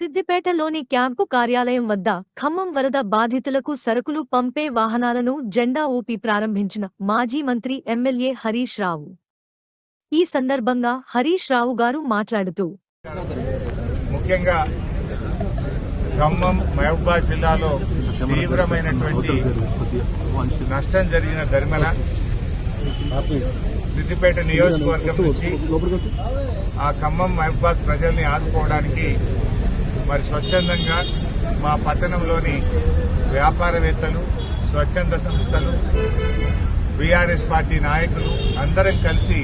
సిద్దిపేటలోని camp కార్యాలయం వద్ద ఖమ్మం వరద బాధితులకు సరుకులు పంపే వాహనాలను జెండా ఊపి ప్రారంభించిన మాజీ మంత్రి ఎమ్మెల్యే హరీష్ రావు. ఈ సందర్భంగా హరీష్ రావు గారు మాట్లాడుతూ ముఖ్యంగా ఖమ్మం మహబూబాద్ జిల్లాలో తీవ్రమైనటువంటి నష్టం జరిగిన దరిమల సిద్దిపేట నియోజకవర్గం నుంచి ఆ ఖమ్మం మహబూబాద్ ప్రజల్ని ఆదుకోవడానికి మరి స్వచ్ఛందంగా మా పట్టణంలోని వ్యాపారవేత్తలు స్వచ్ఛంద సంస్థలు బీఆర్ఎస్ పార్టీ నాయకులు అందరం కలిసి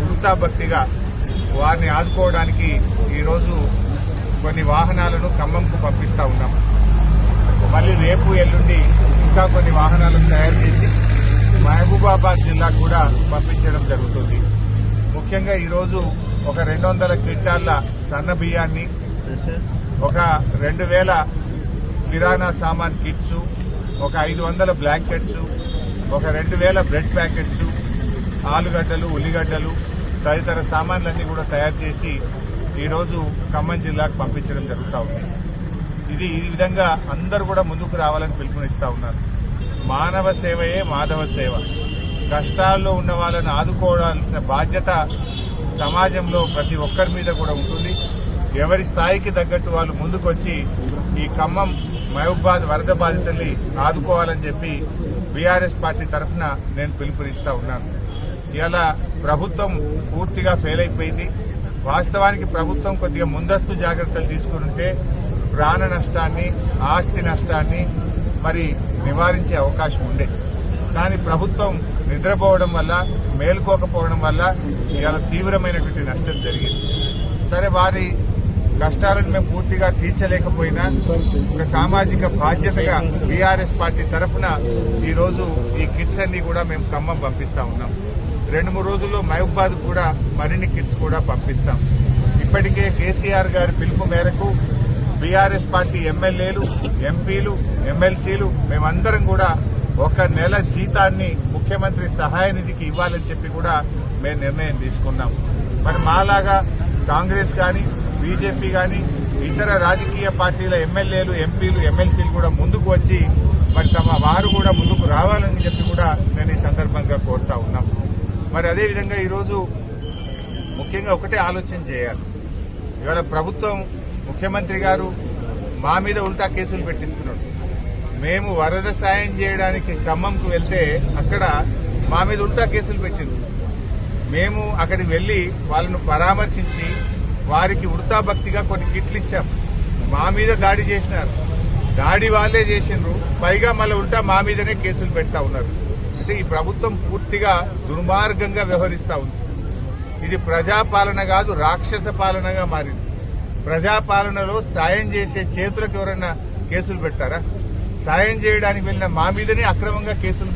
వృత్తాభక్తిగా వారిని ఆదుకోవడానికి ఈరోజు కొన్ని వాహనాలను ఖమ్మంకు పంపిస్తా ఉన్నాం. మళ్ళీ రేపు ఎల్లుండి ఇంకా కొన్ని వాహనాలను తయారు చేసి మహబూబాబాద్ జిల్లా కూడా పంపించడం జరుగుతుంది. ముఖ్యంగా ఈరోజు ఒక రెండు వందల క్వింటాళ్ళ సన్న బియ్యాన్ని ఒక రెండు వేల కిరాణా సామాన్ కిట్స్ ఒక ఐదు వందల బ్లాంకెట్స్ ఒక రెండు వేల బ్రెడ్ ప్యాకెట్స్ ఆలుగడ్డలు ఉల్లిగడ్డలు తదితర సామాన్లన్నీ కూడా తయారు చేసి ఈరోజు ఖమ్మం జిల్లాకు పంపించడం జరుగుతూ ఉంది. ఇది ఈ విధంగా అందరూ కూడా ముందుకు రావాలని పిలుపునిస్తూ ఉన్నారు. మానవ సేవయే మాధవ సేవ. కష్టాల్లో ఉన్న వాళ్ళని ఆదుకోవాల్సిన బాధ్యత సమాజంలో ప్రతి ఒక్కరి మీద కూడా ఉంటుంది. ఎవరి స్థాయికి తగ్గట్టు వాళ్ళు ముందుకొచ్చి ఈ ఖమ్మం మహబూబాద్ వరద బాధితుల్ని ఆదుకోవాలని చెప్పి బీఆర్ఎస్ పార్టీ తరఫున నేను పిలుపునిస్తా ఉన్నాను. ఇలా ప్రభుత్వం పూర్తిగా ఫెయిల్ అయిపోయింది. వాస్తవానికి ప్రభుత్వం కొద్దిగా ముందస్తు జాగ్రత్తలు తీసుకుంటే ప్రాణ నష్టాన్ని ఆస్తి నష్టాన్ని మరి నివారించే అవకాశం ఉండే. కానీ ప్రభుత్వం నిద్రపోవడం వల్ల మేలుకోకపోవడం వల్ల ఇవాళ తీవ్రమైనటువంటి నష్టం జరిగింది. సరే వారి కష్టాలను మేము పూర్తిగా తీర్చలేకపోయినా ఒక సామాజిక బాధ్యతగా బీఆర్ఎస్ పార్టీ తరఫున ఈ రోజు ఈ కిట్స్ అన్ని కూడా మేము ఖమ్మం పంపిస్తా ఉన్నాం. రెండు మూడు రోజుల్లో మహబూబాద్ కూడా మరిన్ని కిట్స్ కూడా పంపిస్తాం. ఇప్పటికే కేసీఆర్ గారి పిలుపు మేరకు బీఆర్ఎస్ పార్టీ ఎమ్మెల్యేలు ఎంపీలు ఎమ్మెల్సీలు మేమందరం కూడా ఒక నెల జీతాన్ని ముఖ్యమంత్రి సహాయ నిధికి ఇవ్వాలని చెప్పి కూడా మేము నిర్ణయం తీసుకున్నాం. మరి మాలాగా కాంగ్రెస్ కానీ బీజేపీ కానీ ఇతర రాజకీయ పార్టీల ఎమ్మెల్యేలు ఎంపీలు ఎమ్మెల్సీలు కూడా ముందుకు వచ్చి మరి తమ వారు కూడా ముందుకు రావాలని చెప్పి కూడా నేను ఈ సందర్భంగా కోరుతా ఉన్నాం. మరి అదేవిధంగా ఈరోజు ముఖ్యంగా ఒకటే ఆలోచన చేయాలి. ఇవాళ ప్రభుత్వం ముఖ్యమంత్రి గారు మా మీద ఉల్టా కేసులు పెట్టిస్తున్నాడు మేము వరద సాయం చేయడానికి ఖమ్మంకు వెళ్తే అక్కడ మా మీద ఉల్టా కేసులు పెట్టింది. మేము అక్కడికి వెళ్ళి వాళ్ళను పరామర్శించి వారికి వృతాభక్తిగా కొన్ని కిట్లు ఇచ్చాం. మా మీద దాడి చేసినారు. దాడి వాళ్ళే చేసినారు పైగా మళ్ళీ ఉల్టా మా మీదనే కేసులు పెడతా ఉన్నారు. అంటే ఈ ప్రభుత్వం పూర్తిగా దుర్మార్గంగా వ్యవహరిస్తా ఉంది. ఇది ప్రజాపాలన కాదు రాక్షస పాలనగా మారింది. ప్రజాపాలనలో సాయం చేసే చేతులకు ఎవరైనా కేసులు పెట్టారా సాయం చేయడానికి వెళ్ళిన మా మీదనే అక్రమంగా కేసులు